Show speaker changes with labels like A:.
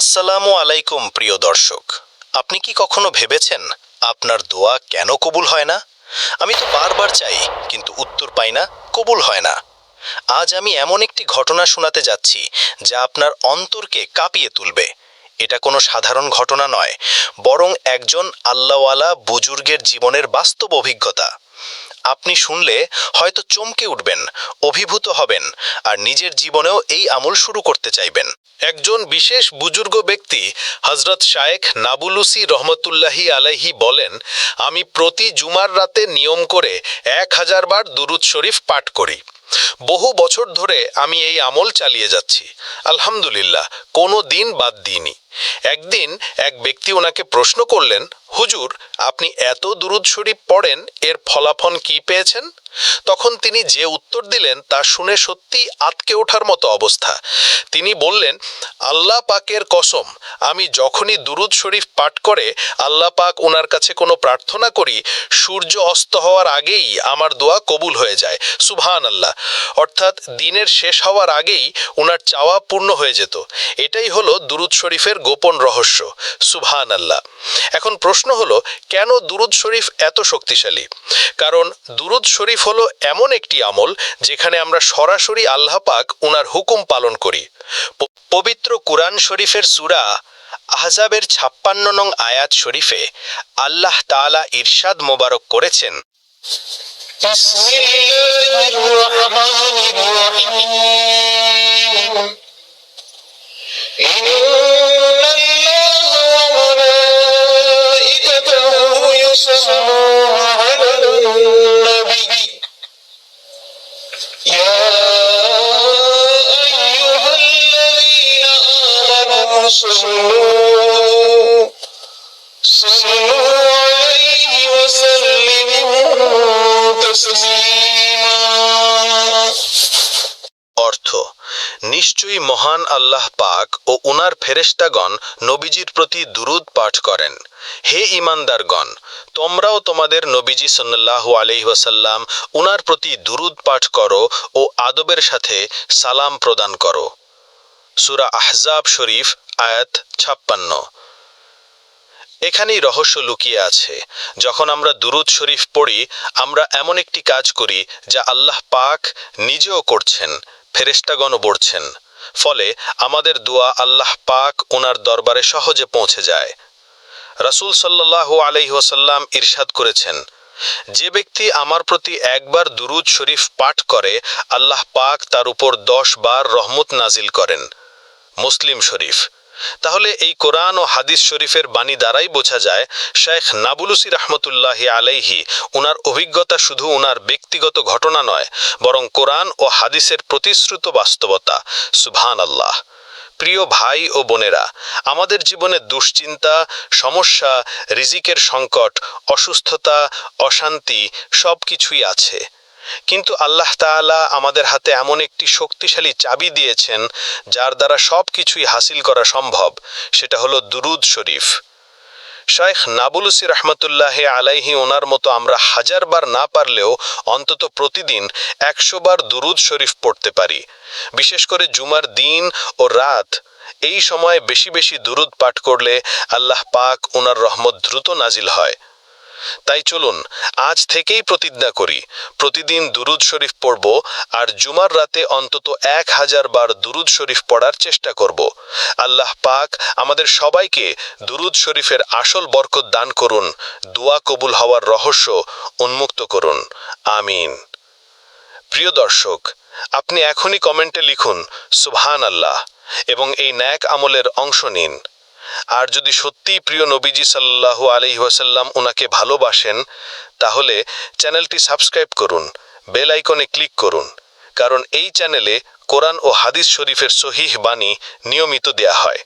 A: আসসালামু আলাইকুম, প্রিয় দর্শক। আপনি কি কখনো ভেবেছেন আপনার দোয়া কেন কবুল হয় না? আমি তো বারবার চাই, কিন্তু উত্তর পাই না, কবুল হয় না। আজ আমি এমন একটি ঘটনা শোনাতে যাচ্ছি, যা আপনার অন্তরকে কাঁপিয়ে তুলবে। এটা কোনো সাধারণ ঘটনা নয়, বরং একজন আল্লাহওয়ালা বুজুর্গের জীবনের বাস্তব অভিজ্ঞতা। আপনি শুনলে হয়তো চমকে উঠবেন, অভিভূত হবেন আর নিজের জীবনেও এই আমল শুরু করতে চাইবেন। একজন বিশেষ বুজুর্গ ব্যক্তি হজরত শায়েখ নাবুলুসি রহমতুল্লাহি আলাইহি বলেন, আমি প্রতি জুমার রাতে নিয়ম করে এক হাজার বার দুরুদ শরীফ পাঠ করি। বহু বছর ধরে আমি এই আমল চালিয়ে যাচ্ছি। আলহামদুলিল্লাহ, কোনো দিন বাদ দিইনি। একদিন এক ব্যক্তি ওনাকে প্রশ্ন করলেন হুজুর, আপনি এত দুরুদ শরীফ পড়েন, এর ফলাফল কি পেয়েছেন? তখন তিনি যে উত্তর দিলেন, তা শুনে সত্যি আতকে ওঠার মতো অবস্থা। তিনি বললেন, আল্লাহ পাকের কসম, আমি যখনই দুরুদ শরীফ পাঠ করে, আল্লাহ পাক ওনার কাছে কোনো প্রার্থনা করি, সূর্য অস্ত হওয়ার আগেই আমার দোয়া কবুল হয়ে যায়। সুবহান আল্লাহ অর্থাৎ দিনের শেষ হওয়ার আগেই ওনার চাওয়া পূর্ণ হয়ে যেত। এটাই হলো দুরুদ শরীফের গোপন রহস্য। সুবহান আল্লাহ এখন প্রশ্ন হলো কেন দুরুদ শরীফ এত শক্তিশালী কারণ দুরুদ শরীফ হলো এমন একটি আমল যেখানে আমরা সরাসরি আল্লাহ পাক ওনার হুকুম পালন করি প- পবিত্র কুরআন শরীফের সূরা আহজাবের ছাপ্পান্ন নং আয়াত শরীফে আল্লাহ তাআলা ইরশাদ মোবারক করেছেন
B: بسم الله الرحمن الرحيم وملائكته يصلون على النبي يا أيها الذين آمنوا صلوا صلوا
A: নিশ্চয়ই মহান আল্লাহ পাক ও উনার ফেরেশতাগণ নবীজির প্রতি দুরুদ পাঠ করেন। হে ইমানদারগণ তোমরাও তোমাদের নবীজি সাল্লাল্লাহু আলাইহি ওয়াসাল্লাম উনার প্রতি দুরুদ পাঠ করো ও আদবের সাথে সালাম প্রদান করো। সুরা আহজাব শরীফ, আয়াত ছাপ্পান্ন। এখানেই রহস্য লুকিয়ে আছে। যখন আমরা দুরুদ শরীফ পড়ি, আমরা এমন একটি কাজ করি যা আল্লাহ পাক নিজেও করছেন। ফেরেশতাগণও বড়ছেন। ফলে আমাদের দোয়া আল্লাহ পাক ওনার দরবারে সহজে পৌঁছে যায়। রাসূল সাল্লাল্লাহু আলাইহি ওয়াসাল্লাম ইরশাদ করেছেন, যে ব্যক্তি আমার প্রতি একবার দুরুদ শরীফ পাঠ করে, আল্লাহ পাক তার উপর দশ বার রহমত নাজিল করেন। মুসলিম শরীফ। তাহলে এই কোরআন ও হাদিস শরীফের বাণী দ্বারাই বোঝা যায়, শেখ নাবুলুসি রহমতুল্লাহি আলাইহি উনার অভিজ্ঞতা শুধু উনার ব্যক্তিগত ঘটনা নয়, বরং কোরআন ও হাদিসের প্রতিশ্রুত বাস্তবতা। সুবহান আল্লাহ প্রিয় ভাই ও বোনেরা, আমাদের জীবনে দুশ্চিন্তা, সমস্যা, রিজিকের সংকট, অসুস্থতা, অশান্তি সব কিছুই আছে। কিন্তু আল্লাহ তাআলা আমাদের হাতে এমন একটি শক্তিশালী চাবি দিয়েছেন, যার দ্বারা সব কিছুই হাসিল করা সম্ভব। সেটা হলো দুরুদ শরীফ। শায়েখ নাবুলুসি রহমতুল্লাহ আলাইহি ওনার মতো আমরা হাজার বার না পারলেও অন্তত প্রতিদিন একশো বার দুরুদ শরীফ পড়তে পারি। বিশেষ করে জুমার দিন ও রাত, এই সময় বেশি বেশি দুরুদ পাঠ করলে আল্লাহ পাক ওনার রহমত দ্রুত নাজিল হয়। তাই চলুন, আজ থেকেই প্রতিজ্ঞা করি, প্রতিদিন দুরুদ শরীফ পড়ব আর জুমার রাতে অন্তত এক হাজার বার দুরুদ শরীফ পড়ার চেষ্টা করব। আল্লাহ পাক আমাদের সবাইকে দুরুদ শরীফের আসল বরকত দান করুন, দোয়া কবুল হওয়ার রহস্য উন্মুক্ত করুন। আমিন। প্রিয় দর্শক, আপনি এখনই কমেন্টে লিখুন সুবহান আল্লাহ এবং এই ন্যাক আমলের অংশ নিন। আর যদি সত্যি প্রিয় নবীজি সাল্লাহু আলি ওয়াসাল্লাম ওনাকে ভালোবাসেন, তাহলে চ্যানেলটি সাবস্ক্রাইব করুন, বেল আইকনে ক্লিক করুন, কারণ এই চ্যানেলে কোরআন ও হাদিস শরীফের সহিহ বাণী নিয়মিত দেয়া হয়।